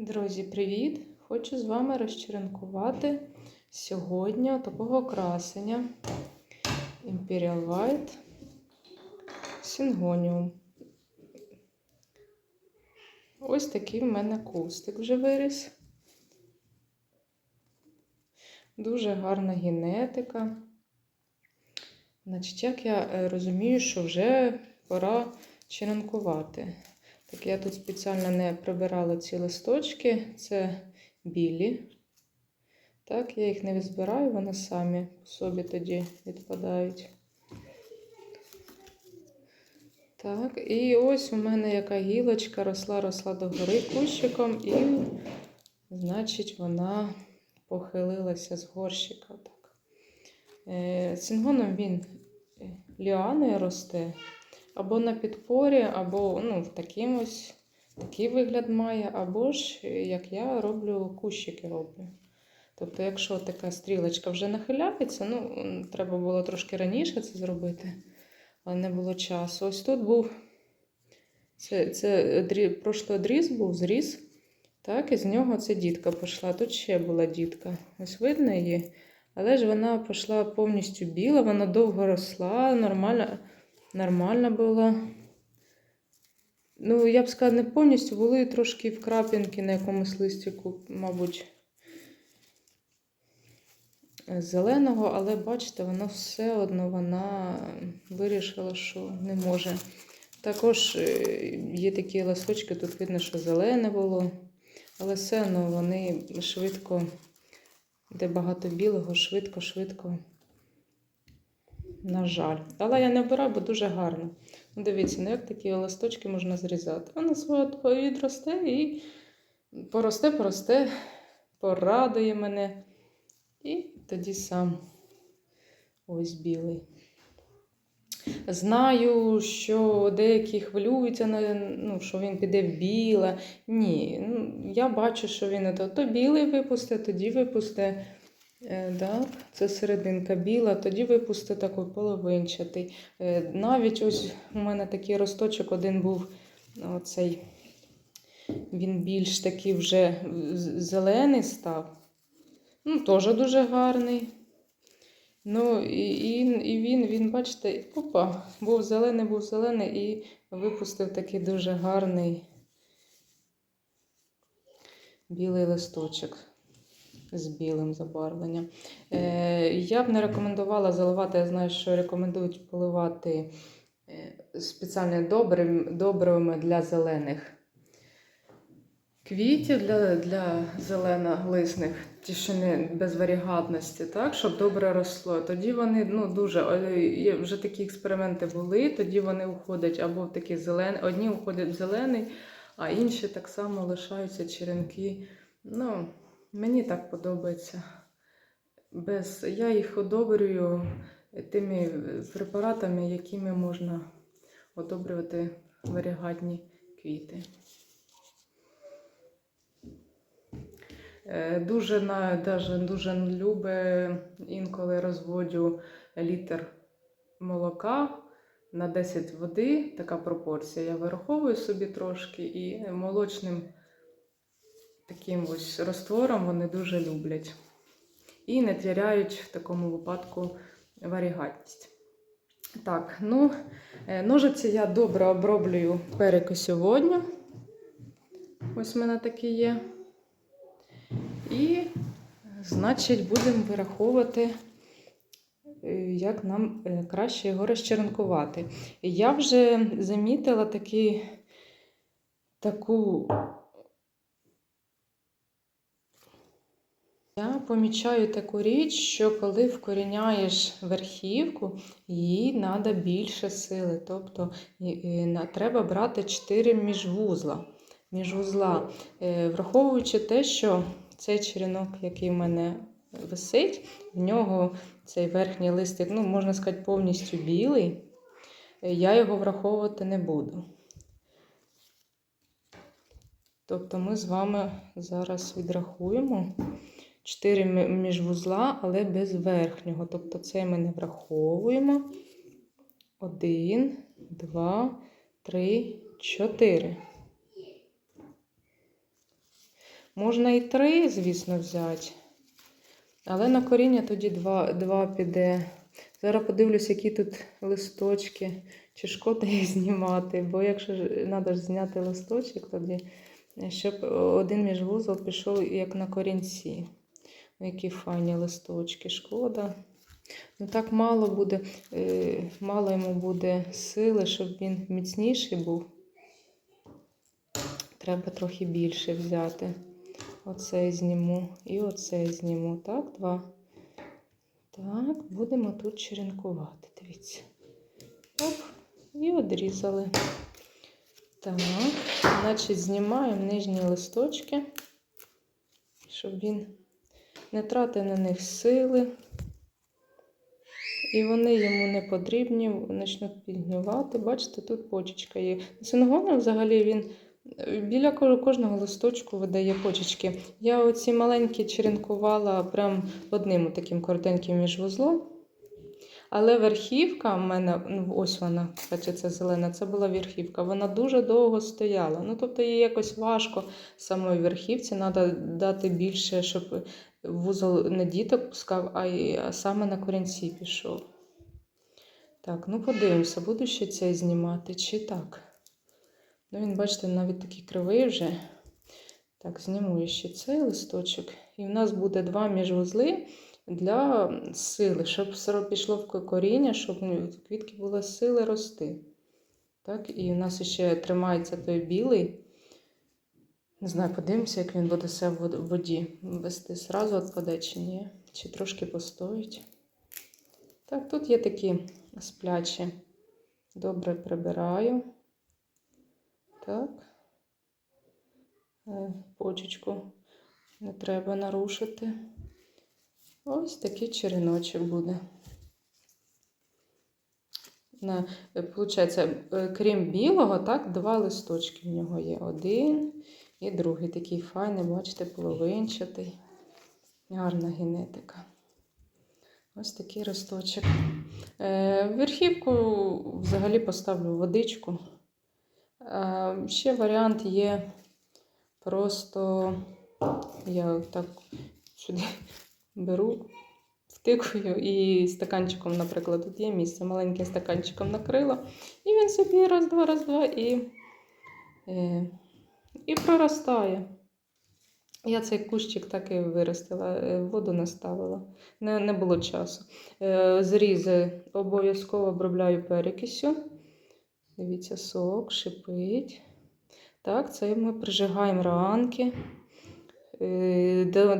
Друзі, привіт! Хочу з вами розчеренкувати сьогодні такого красення Imperial White Syngonium. Ось такий в мене кустик вже виріс. Дуже гарна генетика. Значить, як я е, розумію, що вже пора черенкувати. Так, я тут спеціально не прибирала ці листочки, це білі. Так, я їх не відзбираю, вони самі по собі тоді відпадають. Так, і ось у мене яка гілочка росла, росла догори кущиком, і, значить, вона похилилася з горщика. Так. Е, Сингоном він е, ліаною росте. Або на підпорі, або ну, в таким ось такий вигляд має, або ж, як я роблю, кущики роблю. Тобто, якщо така стрілочка вже нахиляється, ну, треба було трошки раніше це зробити, але не було часу. Ось тут був це, це прошлий одріз був, зріз. Так, і з нього ця дітка пішла. Тут ще була дітка. Ось видно її. Але ж вона пішла повністю біла, вона довго росла, нормально. Нормально було. Ну, я б сказала, не повністю були трошки вкрапінки на якомусь листику, мабуть, зеленого, але бачите, воно все одно вона вирішила, що не може. Також є такі листочки, тут видно, що зелене було, але все одно вони швидко, де багато білого, швидко-швидко. На жаль. Але я не обираю, бо дуже гарно. Ну, Дивіться, ну як такі листочки можна зрізати. Воно своє відросте і поросте, поросте, порадує мене. І тоді сам ось білий. Знаю, що деякі хвилюються, ну, що він піде в біле. Ні, ну, я бачу, що він то, то білий випусте, тоді випусте. Е, так, Це серединка біла, тоді випусти такий половинчатий. Е, навіть ось у мене такий росточок один був оцей, він більш такий вже зелений став. Ну, Теж дуже гарний. Ну, і, і він, він, бачите, опа, був зелений, був зелений і випустив такий дуже гарний білий листочок з білим забарвленням. Е, Я б не рекомендувала заливати, я знаю, що рекомендують поливати е, спеціальними добривами для зелених квітів, для для зеленоглисних, ті, що не без варігатності, так, щоб добре росло. Тоді вони ну, дуже, вже такі експерименти були, тоді вони уходять або в такий зелений, одні уходять в зелений, а інші так само лишаються черенки. ну, Мені так подобається. Без... Я їх одобрюю тими препаратами, якими можна одобрювати варігатні квіти. Е, дуже даже, дуже любе інколи розводю літр молока на 10 води, така пропорція. Я вираховую собі трошки і молочним таким ось розтвором вони дуже люблять. І не тіряють в такому випадку варігатність. Так, ну, е, ножиці я добре оброблюю переки сьогодні. Ось в мене такі є. І, значить, будемо вираховувати, е, як нам е, краще його розчеренкувати. Я вже замітила такі, таку Я помічаю таку річ, що коли вкоріняєш верхівку, їй треба більше сили. Тобто треба брати 4 міжвузла. міжвузла. Е, враховуючи те, що цей черенок, який в мене висить, в нього цей верхній листик, ну, можна сказати, повністю білий, я його враховувати не буду. Тобто ми з вами зараз відрахуємо. 4 міжвузла, але без верхнього. Тобто це ми не враховуємо. 1, 2, 3, 4. Можна і три, звісно, взяти. Але на коріння тоді два, два піде. Зараз подивлюсь, які тут листочки, чи шкода їх знімати. Бо якщо треба зняти листочок, тоді щоб один міжвузол пішов як на корінці. Які файні листочки, шкода. Ну так мало буде, е, мало йому буде сили, щоб він міцніший був. Треба трохи більше взяти. Оцей зніму і оцей зніму. Так, два. Так, будемо тут черенкувати. Дивіться. Оп, і одрізали. Так, значить, знімаємо нижні листочки, щоб він не трати на них сили. І вони йому не потрібні, почнуть підгнівати. Бачите, тут почечка є. Сингоном взагалі він е, біля кожного листочку видає почечки. Я оці маленькі черенкувала прям одним таким коротеньким міжвузлом. Але верхівка в мене, ну ось вона, кстати, це зелена, це була верхівка. Вона дуже довго стояла. Ну, тобто їй якось важко самої верхівці, треба дати більше, щоб вузол не діток пускав, а, й, саме на корінці пішов. Так, ну подивимося, буду ще цей знімати чи так. Ну, він, бачите, навіть такий кривий вже. Так, зніму ще цей листочок. І в нас буде два міжвузли для сили, щоб все пішло в коріння, щоб в квітки було сили рости. Так, і в нас ще тримається той білий. Не знаю, подивимося, як він буде себе в воді вести. Сразу відпаде чи ні, чи трошки постоїть. Так, тут є такі сплячі. Добре прибираю. Так. Е, Почечку не треба нарушити. Ось такий череночок буде. На, е, получається, е, крім білого, так, два листочки в нього є. Один і другий такий файний, бачите, половинчатий. Гарна генетика. Ось такий росточок. Е, верхівку взагалі поставлю водичку. Ще варіант є просто я так сюди беру, втикую і стаканчиком, наприклад, тут є місце, маленьким стаканчиком накрила. І він собі раз-два, раз-два і, е, і проростає. Я цей кущик так і виростила, е, воду не ставила, не, не було часу. Е, Зрізи обов'язково обробляю перекисю. Дивіться, сок, шипить. Так, це ми прижигаємо ранки.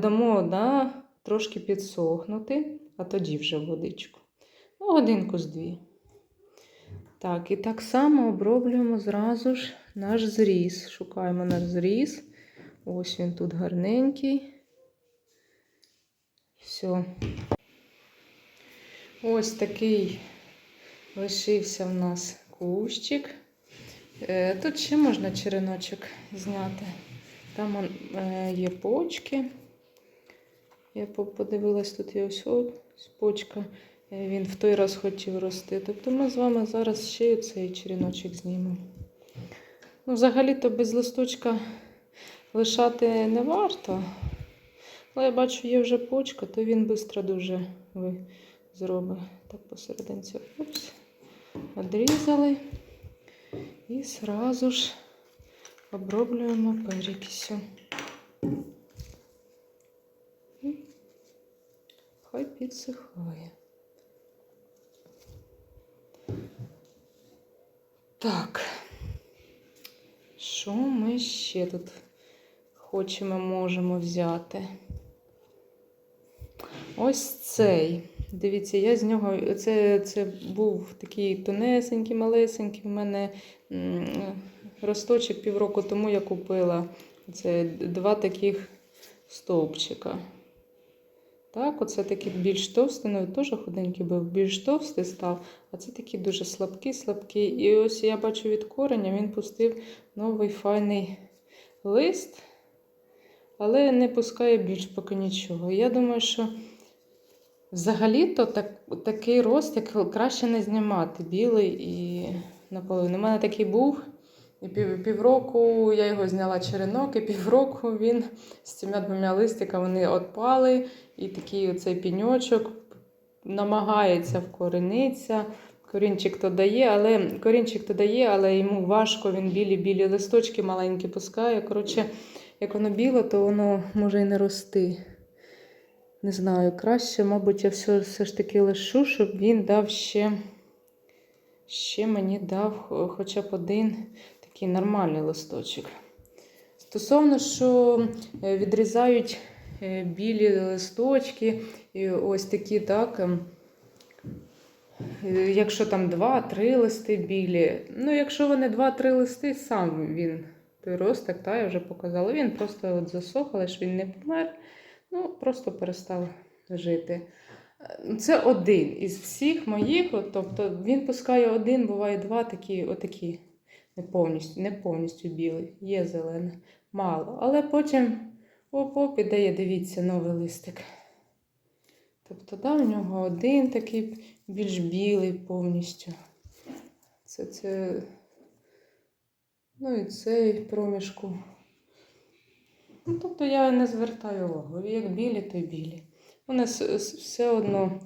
Дамо да, трошки підсохнути, а тоді вже водичку. Ну, годинку з дві. Так, і так само оброблюємо зразу ж наш зріз. Шукаємо наш зріз. Ось він тут гарненький. Все. Ось такий лишився в нас кущик. Е, Тут ще можна череночок зняти. Там е, є почки. Я подивилась, тут є ось ось почка. Е, Він в той раз хотів рости. Тобто ми з вами зараз ще й цей череночок знімемо. Ну, взагалі-то без листочка лишати не варто. Але я бачу, є вже почка, то він швидко дуже зробить. Так посерединці. Опс. Одрізали. І сразу ж оброблюємо перекисю. Хай підсихає. Так. Що ми ще тут хочемо, можемо взяти? Ось цей. Дивіться, я з нього. Це, це був такий тонесенький, малесенький. У мене росточок півроку тому я купила. Це два таких стовпчика. Так, оце такий більш товстий, ну теж худенький був, більш товстий став, а це такий дуже слабкий, слабкий. І ось я бачу від кореня, він пустив новий файний лист, але не пускає більш поки нічого. Я думаю, що взагалі-то так, такий рост, краще не знімати, білий і наполовину. У мене такий був, І пів, півроку я його зняла черенок, і півроку він з цими двома листиками вони отпали, і такий оцей піньочок намагається вкоренитися. Корінчик то дає, але корінчик то дає, але йому важко, він білі-білі листочки маленькі пускає. Коротше, як воно біле, то воно може і не рости. Не знаю, краще, мабуть, я все, все ж таки лишу, щоб він дав ще, ще мені дав хоча б один такий нормальний листочок. Стосовно, що е, відрізають е, білі листочки, і ось такі, так. ем, е, Якщо там два-три листи білі, ну якщо вони два-три листи, сам він той та я вже показала. Він просто от засох, але ж він не помер, ну просто перестав жити. Це один із всіх моїх, от, тобто він пускає один, буває два такі, отакі, не повністю, не повністю білий, є зелене, мало. Але потім оп-оп, ідеє, дивіться, новий листик. Тобто, да, у нього один такий більш білий повністю. Це, це, ну і цей проміжку. Ну, тобто я не звертаю увагу. Як білі, то й білі. Вони с- с- все одно.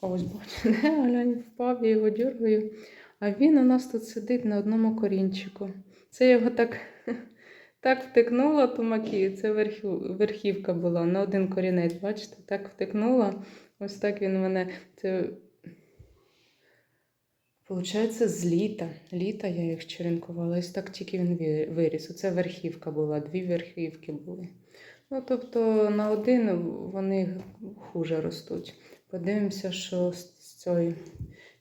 Ось бачите, глянь, впав, я його дергаю. А він у нас тут сидить на одному корінчику. Це його так, так втикнула тумаки. Це верхів, верхівка була на один корінець. Бачите, так втикнула. Ось так він мене. Це Получається, з літа. Літа я їх черенкувала. Ось так тільки він виріс. Оце верхівка була, дві верхівки були. Ну, тобто на один вони хуже ростуть. Подивимося, що з цієї,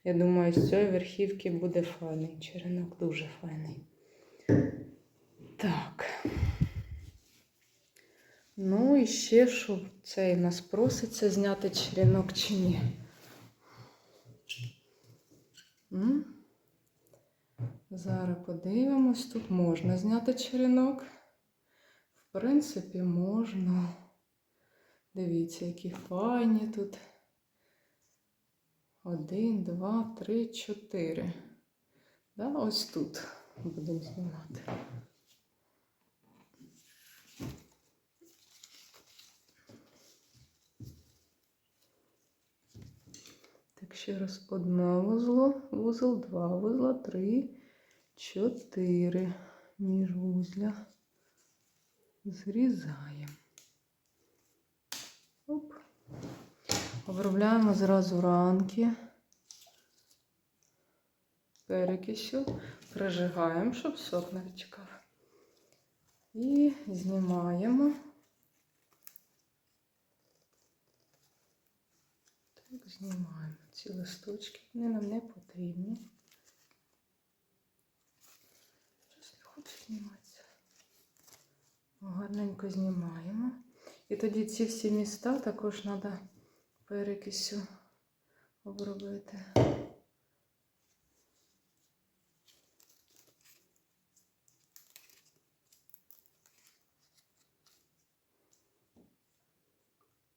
я думаю, з цієї верхівки буде файний черенок, дуже файний. Так. Ну і ще, що цей нас проситься зняти черенок чи ні. М? Зараз подивимось, тут можна зняти черенок. В принципі, можна. Дивіться, які файні тут. Один, два, три, чотири. Да, ось тут будемо знімати. Так, ще раз одне вузло, вузол, два вузла, три, чотири міжвузля. Зрізаємо. Оп. Обробляємо зразу ранки. Перекисю. Прижигаємо, щоб сок не відчекав. І знімаємо. Так, знімаємо ці листочки. Вони нам не потрібні. Щось не хочу зніматися. Гарненько знімаємо. І тоді ці всі міста також треба перекисю обробити.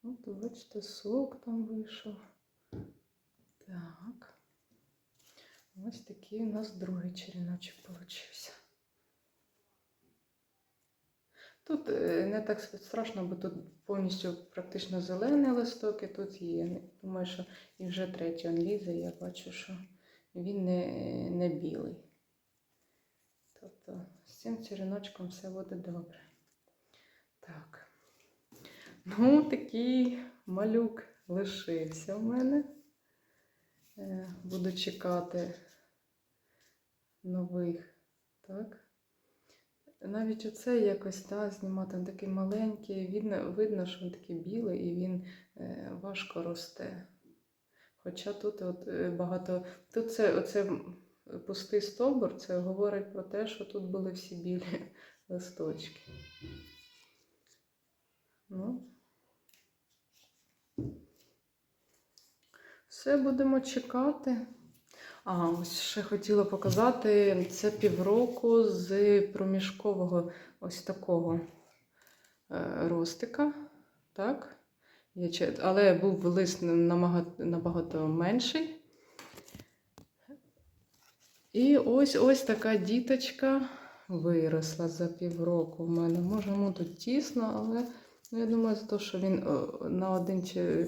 От, бачите, сок там вийшов. Так. Ось такий у нас другий череночок получився. Тут е, не так страшно, бо тут повністю практично зелений листок, і тут є. Думаю, що і вже третій он лізе, я бачу, що він не, не білий. Тобто з цим череночком все буде добре. Так. Ну, такий малюк лишився в мене. Е, Буду чекати нових. Так. Навіть оце якось да, знімати такий маленький, видно, видно, що він такий білий і він е, важко росте. Хоча тут от, е, багато. Тут це оце пустий стовбур, це говорить про те, що тут були всі білі листочки. Ну. Все будемо чекати. А, ось ще хотіла показати це півроку з проміжкового ось такого е, ростика. Так? Але був лист набагато менший. І ось ось така діточка виросла за півроку в мене. Може, йому тут тісно, але ну, я думаю, за те, що він на один чи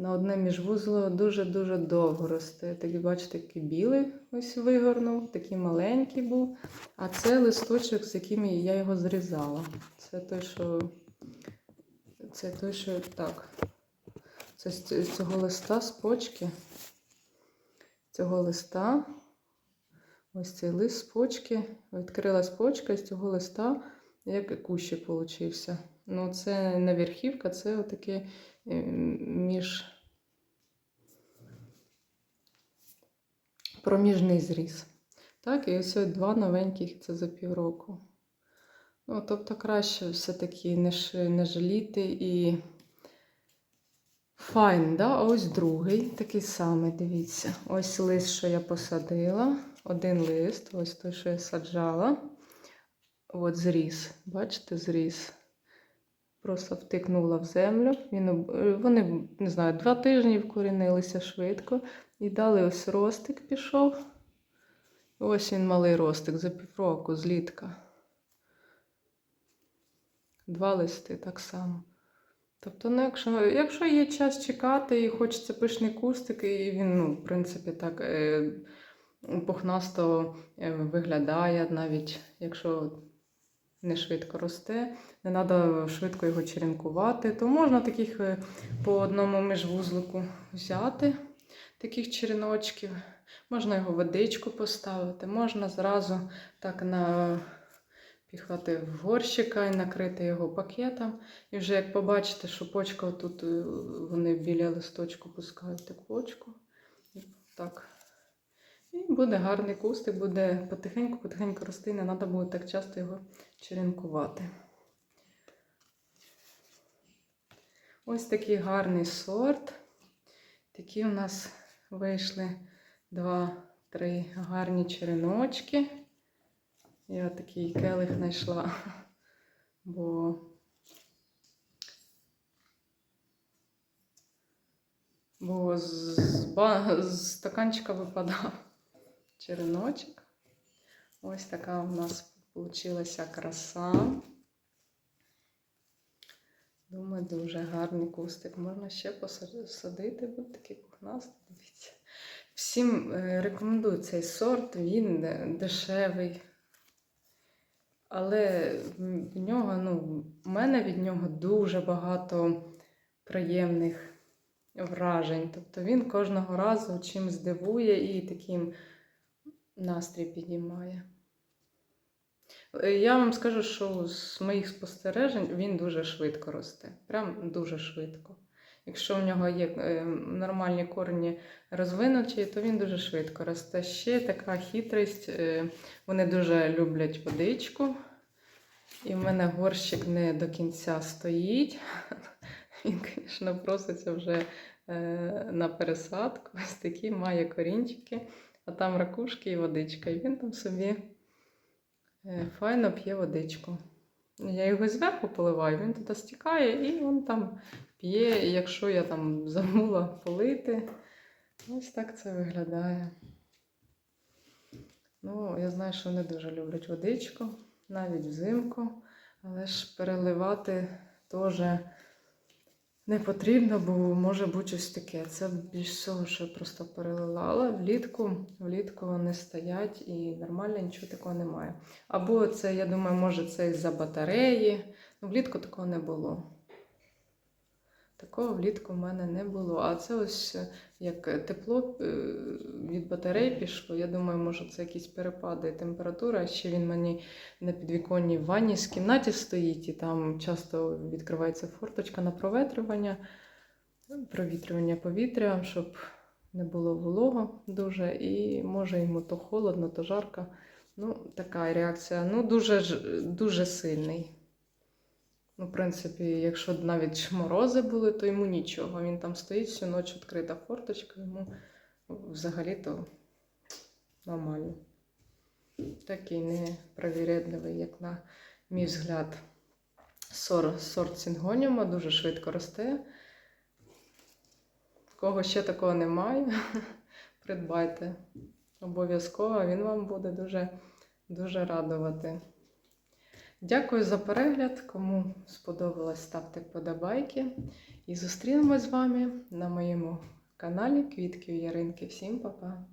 на одне міжвузло дуже-дуже довго росте. Такий, бачите, такий білий ось вигорнув, такий маленький був. А це листочок, з яким я його зрізала. Це той, що. Це той, що так. Це з цього листа з почки. Цього листа. Ось цей лист з почки. Відкрилась почка з цього листа як кущик получився. Ну, це не верхівка, це отаке е, між проміжний зріз. Так, і ось два новеньких це за півроку. Ну, тобто краще все-таки не, не жаліти і файн, да? А ось другий, такий самий, дивіться. Ось лист, що я посадила. Один лист, ось той, що я саджала. От зріс. Бачите, зріс. Просто втикнула в землю. Він, е, вони, не знаю, два тижні вкорінилися швидко. І дали ось ростик пішов. Ось він малий ростик за півроку, злітка. Два листи так само. Тобто, ну, якщо, якщо є час чекати і хочеться пишний кустик, і він, ну, в принципі, так е, пухнасто е, виглядає, навіть якщо не швидко росте, не треба швидко його черенкувати, то можна таких е, по одному міжвузлику взяти, таких череночків. Можна його водичку поставити, можна зразу так на піхати в горщика і накрити його пакетом. І вже як побачите, що почка тут е, вони біля листочку пускають таку почку. Так. І буде гарний кустик, буде потихеньку-потихеньку рости, не треба буде так часто його черенкувати. Ось такий гарний сорт. Такі у нас вийшли два-три гарні череночки. Я такий келих знайшла, бо бо з, з, з стаканчика випадав череночок. Ось така у нас вийшла краса. Думаю, дуже гарний кустик. Можна ще посадити, буде такий пухнастий. Дивіться. Всім е, рекомендую цей сорт, він е, дешевий. Але в нього, ну, в мене від нього дуже багато приємних вражень. Тобто він кожного разу чим здивує і таким настрій підіймає. Е, Я вам скажу, що з моїх спостережень він дуже швидко росте. Прям дуже швидко. Якщо в нього є е, нормальні корені розвинуті, то він дуже швидко росте. Ще така хитрість. е, Вони дуже люблять водичку. І в мене горщик не до кінця стоїть. Він, звісно, проситься вже на пересадку. Ось такі має корінчики, а там ракушки і водичка. І він там собі е, файно п'є водичку. Я його зверху поливаю, він туди стікає і він там п'є. І якщо я там забула полити, ось так це виглядає. Ну, я знаю, що вони дуже люблять водичку, навіть взимку, але ж переливати теж не потрібно, бо може бути ось таке. Це більш всього, що я просто перелила. Влітку, влітку вони стоять і нормально нічого такого немає. Або це, я думаю, може це із-за батареї. Ну, влітку такого не було. Такого влітку в мене не було. А це ось е, як тепло е, від батарей пішло. Я думаю, може це якісь перепади температури. А ще він мені на підвіконній ванні з кімнаті стоїть, і там часто відкривається форточка на проветрювання, провітрювання повітря, щоб не було волого дуже. І може йому то холодно, то жарко. Ну, така реакція. Ну, дуже, дуже сильний. Ну, в принципі, якщо навіть морози були, то йому нічого. Він там стоїть всю ніч відкрита форточка, йому взагалі-то нормально. Такий непровірядливий, як на мій взгляд, сор, сорт сінгоніума, дуже швидко росте. Кого ще такого немає, придбайте. Обов'язково він вам буде дуже, дуже радувати. Дякую за перегляд. Кому сподобалось, ставте вподобайки. І зустрінемось з вами на моєму каналі Квітки Яринки. Всім па-па!